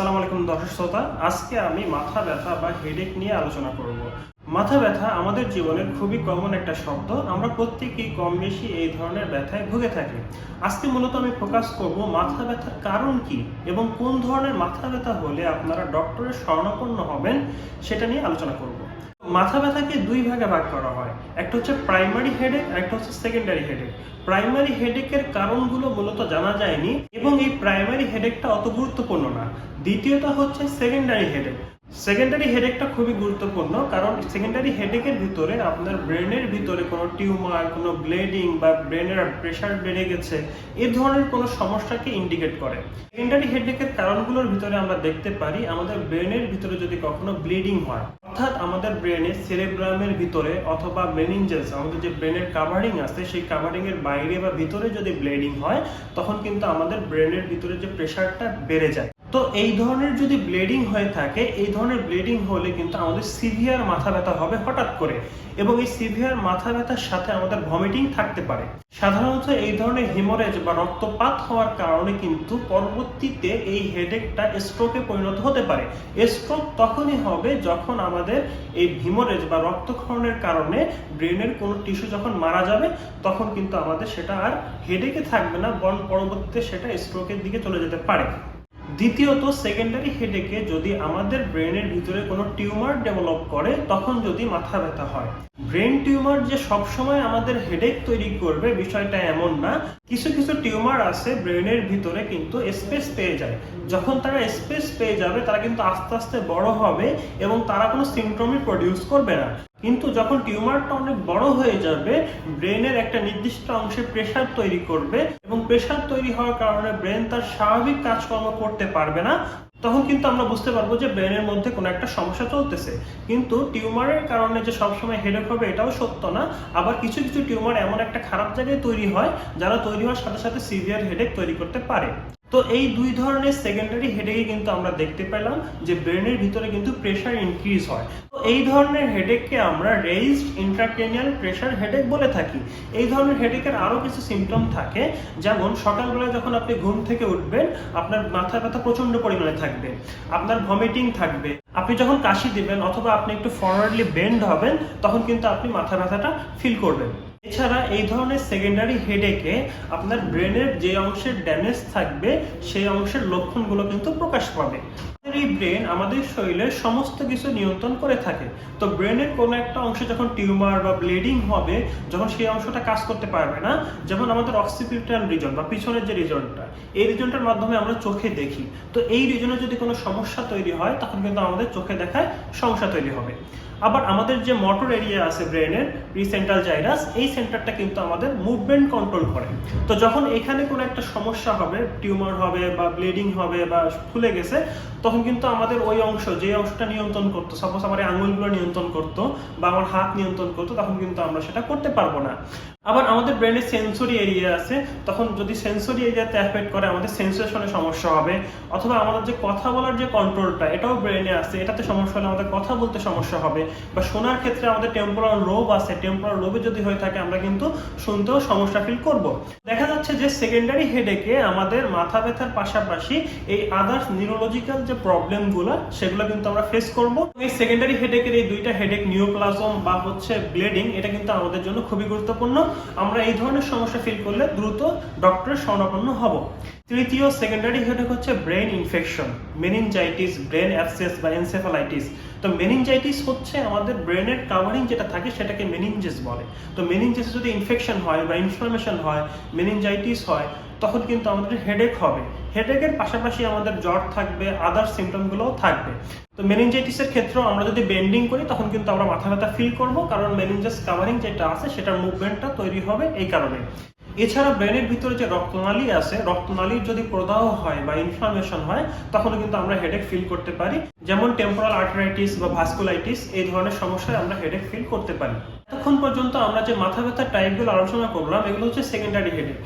আসসালামু আলাইকুম দর্শক শ্রোতা। আজকে আমি মাথা ব্যথা বা হেডেক নিয়ে আলোচনা করব। মাথা ব্যথা আমাদের জীবনের খুবই কমন একটা শব্দ। আমরা প্রত্যেকেই কম বেশি এই ধরনের ব্যথায় ভুগে থাকি। আজকে মূলত আমি ফোকাস করব মাথা ব্যথার কারণ কি এবং কোন ধরনের মাথা ব্যথা হলে আপনারা ডক্টরের শরণাপন্ন হবেন সেটা নিয়ে আলোচনা করব। মাথা ব্যথাকে দুই ভাগে ভাগ করা হয়। একটা হচ্ছে প্রাইমারি হেডেক একটা হচ্ছে সেকেন্ডারি হেডেক প্রাইমারি হেডেকের কারণগুলো মূলত জানা যায়নি এবং এই প্রাইমারি হেডেকটা অত গুরুত্বপূর্ণ না। দ্বিতীয়টা হচ্ছে সেকেন্ডারি হেডেক সেকেন্ডারি হেডেকটা খুবই গুরুত্বপূর্ণ, কারণ সেকেন্ডারি হেডেকের ভিতরে আপনার ব্রেনের ভিতরে কোনো টিউমার কোনো ব্লেডিং বা ব্রেনের প্রেশার বেড়ে গেছে, এ ধরনের কোনো সমস্যাকে ইন্ডিকেট করে। সেকেন্ডারি হেডেকের কারণগুলোর ভিতরে আমরা দেখতে পারি, আমাদের ব্রেনের ভিতরে যদি কখনো ব্লিডিং হয়, অর্থাৎ আমাদের ব্রেনে সেরেব্রামের ভিতরে অথবা মেনিনজেস আমাদের যে ব্রেনের কাভারিং আছে, সেই কাভারিং এর বাইরে বা ভিতরে যদি ব্লিডিং হয়, তখন কিন্তু আমাদের ব্রেনের ভিতরে যে প্রেশারটা বেড়ে যায়। তো এই ধরনের যদি ব্লিডিং হয়ে থাকে, এই ধরনের ব্লিডিং হলে কিন্তু আমাদের সিভিয়ার মাথা ব্যথা হবে হঠাৎ করে এবং এই সিভিয়ার মাথা ব্যথার সাথে আমাদের ভমিটিং থাকতে পারে। সাধারণত এই ধরনের হিমোরেজ বা রক্তপাত হওয়ার কারণে কিন্তু পরবর্তীতে এই হেডেকটা স্ট্রোকে পরিণত হতে পারে। স্ট্রোক তখনই হবে যখন আমাদের এই হিমোরেজ বা রক্তক্ষরণের কারণে ব্রেনের কোনো টিস্যু যখন মারা যাবে, তখন কিন্তু আমাদের সেটা আর হেডেকে থাকবে না, বরং পরবর্তীতে সেটা স্ট্রোকের দিকে চলে যেতে পারে। দ্বিতীয়ত সেকেন্ডারি হেডেকে যদি আমাদের ব্রেনের ভিতরে কোনো টিউমার ডেভেলপ করে, তখন যদি মাথা ব্যথা হয়। ব্রেন টিউমার যে সবসময় আমাদের হেডেক তৈরি করবে, বিষয়টা এমন না। কিছু কিছু টিউমার আছে ব্রেনের ভিতরে কিন্তু স্পেস পেয়ে যায়। যখন তারা স্পেস পেয়ে যাবে, তারা কিন্তু আস্তে আস্তে বড় হবে এবং তারা কোনো সিমটমই প্রডিউস করবে না। কিন্তু যখন টিউমারটা অনেক বড় হয়ে যাবে, ব্রেনের একটা নির্দিষ্ট অংশে প্রেশার তৈরি করবে এবং প্রেশার তৈরি হওয়ার কারণে ব্রেন তার স্বাভাবিক কাজকর্ম করতে পারবে না। তখন কিন্তু আমরা বুঝতে পারব যে ব্রেনের মধ্যে কোনো একটা সমস্যা চলতেছে। কিন্তু টিউমারের কারণে যে সবসময় হেডেক হবে এটাও সত্য না। আবার কিছু কিছু টিউমার এমন একটা খারাপ জায়গায় তৈরি হয়, যারা তৈরি হওয়ার সাথে সাথে সিভিয়ার হেডেক তৈরি করতে পারে। তো এই দুই ধরনের সেকেন্ডারি হেডেকে কিন্তু আমরা দেখতে পেলাম যে ব্রেনের ভিতরে কিন্তু প্রেশার ইনক্রিজ হয়। তো এই ধরনের হেডেককে আমরা রেইজড ইন্ট্রাক্রেনিয়াল প্রেশার হেডেক বলে থাকি। এই ধরনের হেডেকের আরও কিছু সিমটম থাকে, যেমন সকালবেলা যখন আপনি ঘুম থেকে উঠবেন, আপনার মাথা ব্যথা প্রচণ্ড পরিমাণে থাকবে, আপনার ভমিটিং থাকবে, আপনি যখন কাশি দিবেন অথবা আপনি একটু ফরওয়ার্ডলি বেন্ড হবেন, তখন কিন্তু আপনি মাথা ব্যথাটা ফিল করবেন। এছাড়া এই ধরনের সেকেন্ডারি হেডেকে আপনার ব্রেনের যে অংশের ড্যামেজ থাকবে, সেই অংশের লক্ষণগুলো কিন্তু প্রকাশ পাবে। এই ব্রেন আমাদের শরীরের সমস্ত কিছু নিয়ন্ত্রণ করে থাকে। তো ব্রেনের কোনো একটা অংশে যখন টিউমার বা ব্লিডিং হবে, যখন সেই অংশটা কাজ করতে পারবে না, যেমন আমাদের অক্সিপিটাল রিজন বা পিছনের যে রিজনটা এই রিজনটার মাধ্যমে আমরা চোখে দেখি। তো এই রিজনে যদি কোনো সমস্যা তৈরি হয়, তখন কিন্তু আমাদের চোখে দেখায় সমস্যা তৈরি হবে। আবার আমাদের যে মোটর এরিয়া আছে ব্রেনের প্রিসেন্ট্রাল জাইরাস এই সেন্টারটা কিন্তু আমাদের মুভমেন্ট কন্ট্রোল করে। তো যখন এখানে কোনো একটা সমস্যা হবে টিউমার হবে বা ব্লিডিং হবে বা ফুলে গেছে, তখন কিন্তু আমাদের ওই অংশ, যে অংশটা নিয়ন্ত্রণ করতো সাপোজ আমার আঙুলগুলো নিয়ন্ত্রণ করতো বা আমার হাত নিয়ন্ত্রণ করতো, তখন কিন্তু আমরা সেটা করতে পারব না। আবার আমাদের ব্রেনের সেন্সরি এরিয়া আছে, তখন যদি সেন্সরি এরিয়াতে অ্যাফেক্ট করে, আমাদের সেন্সেশনে সমস্যা হবে। অথবা আমাদের যে কথা বলার যে কন্ট্রোলটা এটাও ব্রেনে আছে। এটাতে সমস্যা হলে আমাদের কথা বলতে সমস্যা হবে। বা শোনার ক্ষেত্রে আমাদের টেম্পোরাল লোব আছে। টেম্পোরাল লোবে যদি হয়ে থাকে, আমরা কিন্তু শুনতেও সমস্যা ফিল করব। দেখা যাচ্ছে যে সেকেন্ডারি হেডেকে আমাদের মাথা ব্যথার পাশাপাশি এই আদার্স নিউরোলজিক্যাল যে প্রবলেমগুলো সেগুলো কিন্তু আমরা ফেস করব। এই সেকেন্ডারি হেডেকের এই দুইটা হেডেক নিওপ্লাজম বা হচ্ছে ব্লিডিং এটা কিন্তু আমাদের জন্য খুবই গুরুত্বপূর্ণ। আমরা এই ধরনের সমস্যা ফিল করলে দ্রুত ডক্টরের শরণাপন্ন হব। তৃতীয়, সেকেন্ডারি হেডেক হচ্ছে brain infection meningitis brain abscess বা এনসেফালাইটিস তো মেনিনজাইটিস হচ্ছে আমাদের ব্রেনের কাভারিং যেটা থাকে, সেটাকে মেনিনজেস বলে। তো মেনিনজেস যদি ইনফেকশন হয় বা ইনফ্লামেশন হয় মেনিনজাইটিস হয়, তখন কিন্তু আমাদের হেডেক হবে। হেডেকের পাশাপাশি আমাদের জ্বর থাকবে আদার সিমটমগুলোও থাকবে। তো মেনিনজাইটিসের ক্ষেত্রেও আমরা যদি বেন্ডিং করি, তখন কিন্তু আমরা মাথা ব্যথা ফিল করব, কারণ মেনিনজাস কাভারিং যেটা আছে, সেটার মুভমেন্টটা তৈরি হবে এই কারণে। এছাড়া ব্রেনের ভিতরে যে রক্তনালী আছে রক্তনালীর যদি প্রদাহ হয় বা ইনফ্লামেশন হয় তখন কিন্তু আমরা হেডেক ফিল করতে পারি। যেমন টেম্পোরাল আর্টারাইটিস বা ভাস্কুলাইটিস এই ধরনের সমস্যায় আমরা হেডেক ফিল করতে পারি। এতক্ষণ পর্যন্ত আমরা যে মাথা ব্যথার টাইপগুলো আলোচনা করলাম, এগুলো হচ্ছে সেকেন্ডারি হেডেক